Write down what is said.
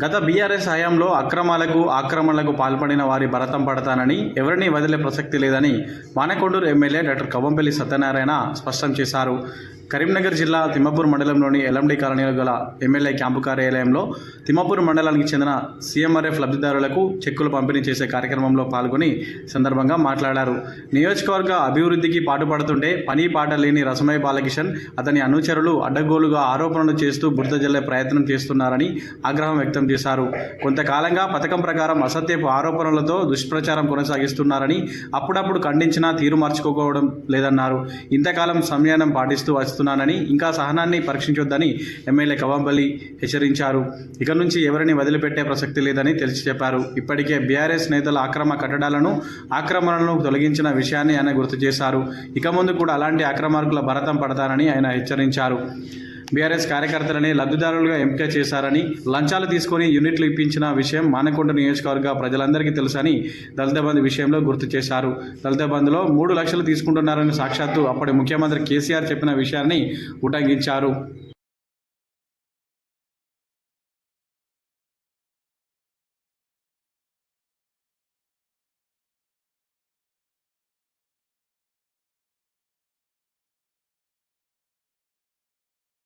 గత బీఆర్ఎస్ హయాంలో అక్రమాలకు ఆక్రమణలకు పాల్పడిన వారి భరతం పడతానని ఎవరిని వదిలే ప్రసక్తి లేదని మానకొండూరు ఎమ్మెల్యే డాక్టర్ కవ్వంపల్లి సత్యనారాయణ స్పష్టం చేశారు. కరీంనగర్ జిల్లా తిమ్మపూర్ మండలంలోని ఎలండి కాలనీలో గల ఎమ్మెల్యే క్యాంపు కార్యాలయంలో తిమ్మపూర్ మండలానికి చెందిన సీఎంఆర్ఎఫ్ లబ్ధిదారులకు చెక్కులు పంపిణీ చేసే కార్యక్రమంలో పాల్గొని సందర్భంగా మాట్లాడారు. నియోజకవర్గ అభివృద్ధికి పాటుపడుతుంటే పని పాట లేని రసమయ బాలకిషన్ అతని అనుచరులు అడ్డగోలుగా ఆరోపణలు చేస్తూ బురద జల్లే ప్రయత్నం చేస్తున్నారని ఆగ్రహం వ్యక్తం చేశారు. కొంతకాలంగా పథకం ప్రకారం అసత్యపు ఆరోపణలతో దుష్ప్రచారం కొనసాగిస్తున్నారని అప్పుడప్పుడు ఖండించినా తీరు మార్చుకోకపోవడం లేదన్నారు. ఇంతకాలం సంయనం పాటిస్తూ వస్తూ చేస్తున్నానని ఇంకా సహనాన్ని పరీక్షించొద్దని ఎమ్మెల్యే కవంపల్లి హెచ్చరించారు. ఇక నుంచి ఎవరిని వదిలిపెట్టే ప్రసక్తి లేదని తెలిసి చెప్పారు. ఇప్పటికే బీఆర్ఎస్ నేతల అక్రమ కట్టడాలను ఆక్రమణలను తొలగించిన విషయాన్ని ఆయన గుర్తు చేశారు. ఇక ముందు కూడా అలాంటి అక్రమార్కుల భరతం పడతారని ఆయన హెచ్చరించారు. బీఆర్ఎస్ కార్యకర్తలని లబ్ధిదారులుగా ఎంపిక చేశారని లంచాలు తీసుకొని యూనిట్లు ఇప్పించిన విషయం మానకొండ నియోజకవర్గ ప్రజలందరికీ తెలుసని దళిత బంధు విషయంలో గుర్తు చేశారు. దళిత బంధులో మూడు లక్షలు తీసుకుంటున్నారని సాక్షాత్తు అప్పటి ముఖ్యమంత్రి కేసీఆర్ చెప్పిన విషయాన్ని ఉటంకించారు.